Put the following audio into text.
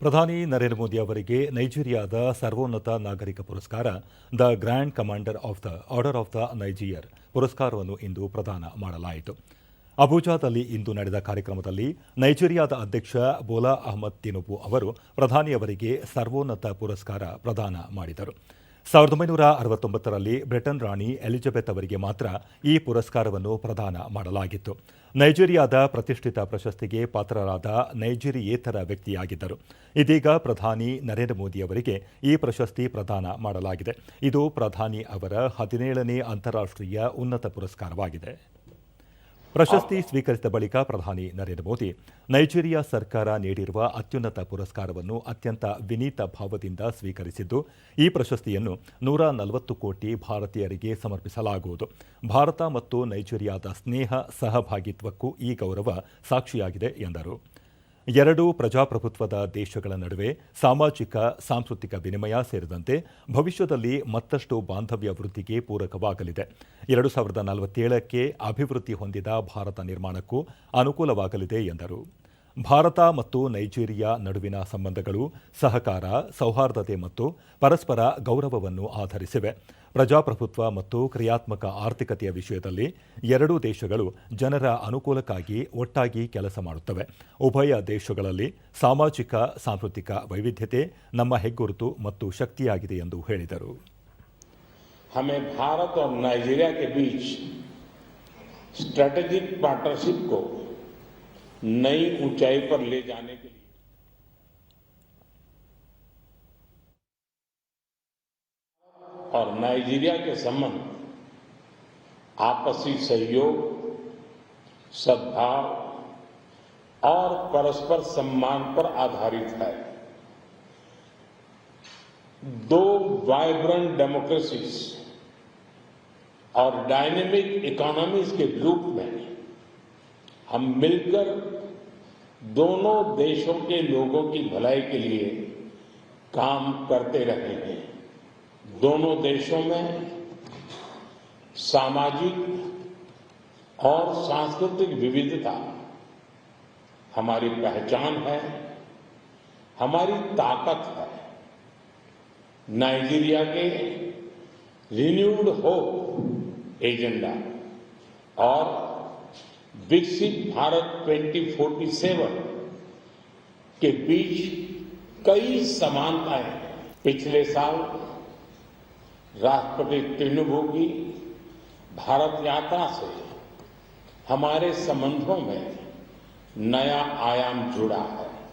ಪ್ರಧಾನಿ ನರೇಂದ್ರ ಮೋದಿ ಅವರಿಗೆ ನೈಜೀರಿಯಾದ ಸರ್ವೋನ್ನತ ನಾಗರಿಕ ಪುರಸ್ಕಾರ, the grand commander of the order of the Niger ಪುರಸ್ಕಾರವನ್ನು ಇಂದು ಪ್ರದಾನ ಮಾಡಲಾಯಿತು. ಅಬುಜಾದಲ್ಲಿ ಇಂದು ನಡೆದ ಕಾರ್ಯಕ್ರಮದಲ್ಲಿ ನೈಜೀರಿಯಾದ ಅಧ್ಯಕ್ಷ ಬೋಲಾ ಅಹಮದ್ ತಿನುಬು ಅವರು ಪ್ರಧಾನಿಯವರಿಗೆ ಸರ್ವೋನ್ನತ ಪುರಸ್ಕಾರ ಪ್ರದಾನ ಮಾಡಿದರು. ಸಾವಿರದ ಒಂಬೈನೂರ ಅರವತ್ತೊಂಬತ್ತರಲ್ಲಿ ಬ್ರಿಟನ್ ರಾಣಿ ಎಲಿಜಬೆತ್ ಅವರಿಗೆ ಮಾತ್ರ ಈ ಪುರಸ್ಕಾರವನ್ನು ಪ್ರದಾನ ಮಾಡಲಾಗಿತ್ತು. ನೈಜೀರಿಯಾದ ಪ್ರತಿಷ್ಠಿತ ಪ್ರಶಸ್ತಿಗೆ ಪಾತ್ರರಾದ ನೈಜೀರಿಯೇತರ ವ್ಯಕ್ತಿಯಾಗಿದ್ದರು. ಇದೀಗ ಪ್ರಧಾನಿ ನರೇಂದ್ರ ಮೋದಿ ಅವರಿಗೆ ಈ ಪ್ರಶಸ್ತಿ ಪ್ರದಾನ ಮಾಡಲಾಗಿದೆ. ಇದು ಪ್ರಧಾನಿ ಅವರ ಹದಿನೇಳನೇ ಅಂತಾರಾಷ್ಟ್ರೀಯ ಉನ್ನತ ಪುರಸ್ಕಾರವಾಗಿದೆ. ಪ್ರಶಸ್ತಿ ಸ್ವೀಕರಿಸಿದ ಬಳಿಕ ಪ್ರಧಾನಿ ನರೇಂದ್ರ ಮೋದಿ ನೈಜೀರಿಯಾ ಸರ್ಕಾರ ನೀಡಿರುವ ಅತ್ಯುನ್ನತ ಪುರಸ್ಕಾರವನ್ನು ಅತ್ಯಂತ ವಿನೀತ ಭಾವದಿಂದ ಸ್ವೀಕರಿಸಿದ್ದು, ಈ ಪ್ರಶಸ್ತಿಯನ್ನು ನೂರ ನಲವತ್ತು ಕೋಟಿ ಭಾರತೀಯರಿಗೆ ಸಮರ್ಪಿಸಲಾಗುವುದು. ಭಾರತ ಮತ್ತು ನೈಜೀರಿಯಾದ ಸ್ನೇಹ, ಸಹಭಾಗಿತ್ವಕ್ಕೂ ಈ ಗೌರವ ಸಾಕ್ಷಿಯಾಗಿದೆ ಎಂದರು. ಎರಡೂ ಪ್ರಜಾಪ್ರಭುತ್ವದ ದೇಶಗಳ ನಡುವೆ ಸಾಮಾಜಿಕ, ಸಾಂಸ್ಕೃತಿಕ ವಿನಿಮಯ ಸೇರಿದಂತೆ ಭವಿಷ್ಯದಲ್ಲಿ ಮತ್ತಷ್ಟು ಬಾಂಧವ್ಯ ವೃದ್ಧಿಗೆ ಪೂರಕವಾಗಲಿದೆ. ಎರಡು ಸಾವಿರದ ನಲವತ್ತೇಳಕ್ಕೆ ಅಭಿವೃದ್ಧಿ ಹೊಂದಿದ ಭಾರತ ನಿರ್ಮಾಣಕ್ಕೂ ಅನುಕೂಲವಾಗಲಿದೆ ಎಂದರು. ಭಾರತ ಮತ್ತು ನೈಜೀರಿಯಾ ನಡುವಿನ ಸಂಬಂಧಗಳು ಸಹಕಾರ ಸೌಹಾರ್ದತೆ ಮತ್ತು ಪರಸ್ಪರ ಗೌರವವನ್ನು ಆಧರಿಸಿವೆ ಪ್ರಜಾಪ್ರಭುತ್ವ ಮತ್ತು ಕ್ರಿಯಾತ್ಮಕ ಆರ್ಥಿಕತೆಯ ವಿಷಯದಲ್ಲಿ ಎರಡೂ ದೇಶಗಳು ಜನರ ಅನುಕೂಲಕ್ಕಾಗಿ ಒಟ್ಟಾಗಿ ಕೆಲಸ ಮಾಡುತ್ತವೆ ಉಭಯ ದೇಶಗಳಲ್ಲಿ ಸಾಮಾಜಿಕ ಸಾಂಸ್ಕೃತಿಕ ವೈವಿಧ್ಯತೆ ನಮ್ಮ ಹೆಗ್ಗುರುತು ಮತ್ತು ಶಕ್ತಿಯಾಗಿದೆ ಎಂದು ಹೇಳಿದರು हमें भारत और नाइजीरिया के बीच स्ट्रेटेजिक पार्टनरशिप को नई ऊंचाई पर ले जाने के लिए। और नाइजीरिया के संबंध, आपसी सहयोग, सद्भाव और परस्पर सम्मान पर आधारित है। दो वाइब्रेंट डेमोक्रेसीज और डायनेमिक इकोनॉमीज के रूप में हम मिलकर दोनों देशों के लोगों की भलाई के लिए काम करते रहे हैं। दोनों देशों में सामाजिक और सांस्कृतिक विविधता हमारी पहचान है, हमारी ताकत है। नाइजीरिया के रिन्यूड होप एजेंडा और विकसित भारत 2047 के बीच कई समानताएँ पिछले साल राष्ट्रपति तिनुबू की भारत यात्रा से हमारे संबंधों में नया आयाम जुड़ा है।